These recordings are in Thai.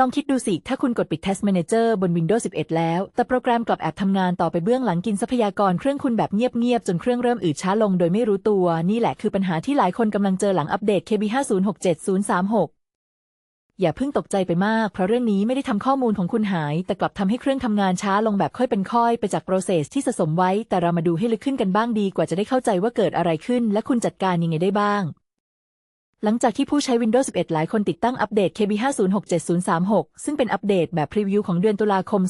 ลองคิดดูสิ ถ้าคุณกดปิด Test Manager บน Windows 11 แล้ว แต่โปรแกรมกลับแอบทำงานต่อไปเบื้องหลังกินทรัพยากรเครื่องคุณแบบเงียบ ๆ จนเครื่องเริ่มอืดช้าลงโดยไม่รู้ตัว นี่แหละคือปัญหาที่หลายคนกำลังเจอหลังอัปเดต KB 5067036 อย่าเพิ่งตกใจไปมาก เพราะเรื่องนี้ไม่ได้ทำข้อมูลของคุณหาย แต่กลับทำให้เครื่องทำงานช้าลงแบบค่อยเป็นค่อย ไปจากโปรเซสที่สะสมไว้ แต่เรามาดูให้ลึกขึ้นกันบ้างดีกว่าจะได้เข้าใจว่าเกิดอะไรขึ้น และคุณจัดการยังไงได้บ้าง หลังจากที่ผู้ใช้ Windows 11 หลายคนติดตั้งอัปเดต KB 5067036 ซึ่งเป็นอัปเดตแบบพรีวิวของเดือนตุลาคม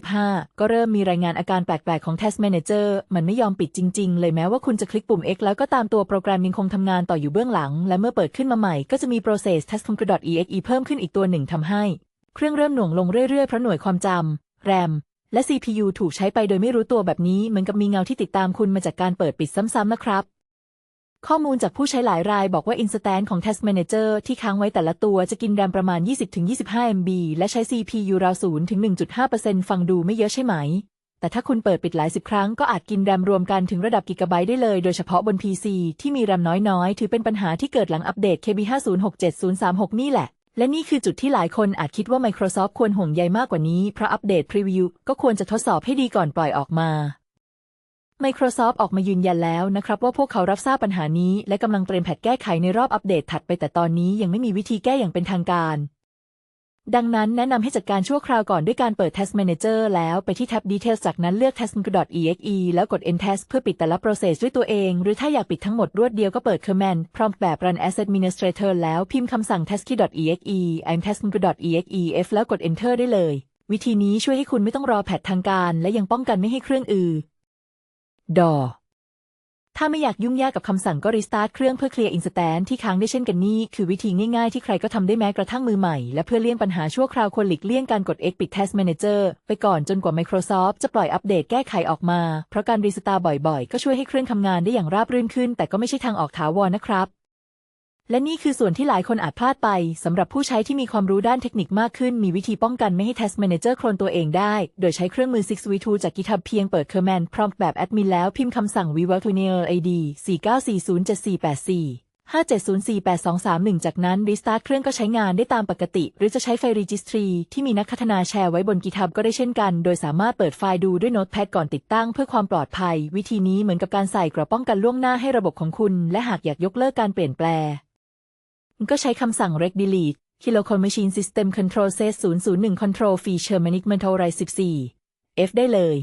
2025 ก็เริ่มมีรายงานอาการแปลกๆ ของ Test Manager มันไม่ยอมปิดจริง ๆ เลยแม้ว่าคุณจะคลิกปุ่ม X แล้วก็ตามตัวโปรแกรมยังคงทำงานต่ออยู่เบื้องหลัง และเมื่อเปิดขึ้นมาใหม่ก็จะมี process test.exe เพิ่มขึ้นอีกตัวหนึ่งทำให้ เครื่องเริ่มหน่วงลงเรื่อยๆเพราะหน่วยความจำ RAM และ CPU ถูกใช้ไปโดยไม่รู้ตัวแบบนี้เหมือนกับมีเงาที่ติดตามคุณมาจากการเปิดปิดซ้ำๆนะครับ ข้อมูลจากผู้ใช้หลายรายบอกว่า Instant ของ Test Manager ที่ค้างไว้แต่ละตัวจะกินแรมประมาณ 20-25 MB และใช้ CPU ราว0-1.5%ฟังดูไม่เยอะใช่ไหม แต่ถ้าคุณเปิดปิดหลายสิบครั้งก็อาจกินแรมรวมกันถึงระดับกิกะไบต์ได้เลย โดยเฉพาะบน PC ที่มีแรมน้อยๆ ถือเป็นปัญหาที่เกิดหลังอัปเดต KB 5067036นี่แหละ และนี่คือจุดที่หลายคนอาจคิดว่า Microsoft ควรห่วงใยมากกว่านี้ เพราะอัปเดตพรีวิวก็ควรจะทดสอบให้ดีก่อนปล่อยออกมา Microsoft ออกมายืนยันแล้วนะครับว่าพวกเขารับทราบปัญหานี้ และกำลังเตรียมแพทแก้ไขในรอบอัปเดตถัดไปแต่ตอนนี้ยังไม่มีวิธีแก้อย่างเป็นทางการ ดังนั้นแนะนำให้จัดการชั่วคราวก่อนด้วยการเปิด Test Manager แล้วไปที่แท็บ Details จากนั้นเลือก test.exe แล้วกด End Test เพื่อปิดแต่ละ process ด้วยตัวเอง หรือถ้าอยากปิดทั้งหมดรวดเดียวก็เปิด Command Prompt แบบ Run as Administrator แล้วพิมพ์คำสั่ง testkey.exe I'm test.exe f แล้วกด Enter ได้เลย วิธีนี้ช่วยให้คุณไม่ต้องรอแพททางการ และยังป้องกันไม่ให้เครื่องอือ ดอ ถ้าไม่อยากยุ่งยากกับคำสั่งก็รีสตาร์ทเครื่องเพื่อเคลียร์อินสแตนที่ค้างได้เช่นกันนี่คือวิธีง่ายๆที่ใครก็ทำได้แม้กระทั่งมือใหม่ และเพื่อเลี่ยงปัญหาชั่วคราวควรหลีกเลี่ยงการกด X ปิด Test Manager ไปก่อนจนกว่า Microsoft จะปล่อยอัปเดตแก้ไขออกมา เพราะการรีสตาร์บ่อยๆ ก็ช่วยให้เครื่องทำงานได้อย่างราบรื่นขึ้น แต่ก็ไม่ใช่ทางออกถาวรนะครับ และนี่คือส่วนที่หลายคนอาจพลาดไปสำหรับผู้ใช้ที่มีความรู้ด้านเทคนิคมากขึ้น มีวิธีป้องกันไม่ให้ Test Manager โคลนตัวเองได้ โดยใช้เครื่องมือ 6v2 จาก GitHub เพียงเปิด Command Prompt แบบแอดมินแล้วพิมพ์คำสั่ง vwork linear id 49407484 57048231จากนั้น Restart เครื่องก็ใช้งานได้ตามปกติ หรือจะใช้ไฟล์ Registry ที่มีนักพัฒนาแชร์ไว้บน GitHub ก็ได้เช่นกัน โดยสามารถเปิดไฟล์ดูด้วย Notepad ก่อนติดตั้งเพื่อความปลอดภัย วิธีนี้เหมือนกับการใส่กระป้องกันล่วงหน้าให้ระบบของคุณ และหากอยากยกเลิกการเปลี่ยนแปลง ก็ใช้คำสั่ง rec delete kilocal machine system control set 001 control feature management override 14 f ได้เลย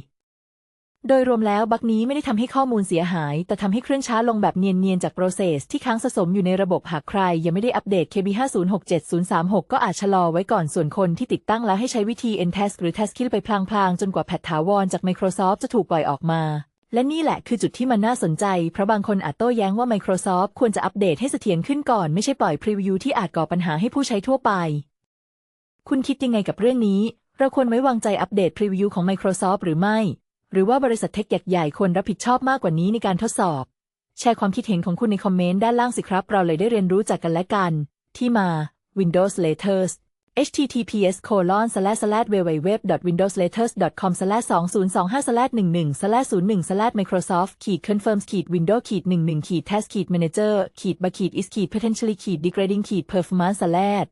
โดยรวมแล้วบักนี้ไม่ได้ทำให้ข้อมูลเสียหาย แต่ทำให้เครื่องช้าลงแบบเนียน ๆ จาก process ที่ค้างสะสมอยู่ในระบบหากใคร ยังไม่ได้อัปเดต KB 5067036 ก็อาจชะลอไว้ก่อนส่วนคนที่ติดตั้งแล้วให้ใช้วิธี ntest หรือ test kill ไปพลาง ๆ จนกว่าแพทถาวรจาก Microsoft จะถูกปล่อยออกมา และนี่แหละคือจุดที่มันน่าสนใจ เพราะบางคนอาจโต้แย้งว่า Microsoft ควรจะอัปเดตให้เสถียรขึ้นก่อน ไม่ใช่ปล่อยพรีวิวที่อาจก่อปัญหาให้ผู้ใช้ทั่วไป คุณคิดยังไงกับเรื่องนี้ เราควรไว้วางใจอัปเดตพรีวิวของ Microsoft หรือไม่ หรือว่าบริษัทเทคใหญ่ๆควรรับผิดชอบมากกว่านี้ในการทดสอบ แชร์ความคิดเห็นของคุณในคอมเมนต์ด้านล่างสิครับ เราเลยได้เรียนรู้จากกันและกัน ที่มา Windows Letters https colon slash slash www windows letters com slash 2025 slash 11 slash 01 slash microsoft ขีด confirms ขีด window ขีด11ขีด task ขีด manager ขีด ba ขีด is ขีด potentially ขีด degrading ขีด performance slash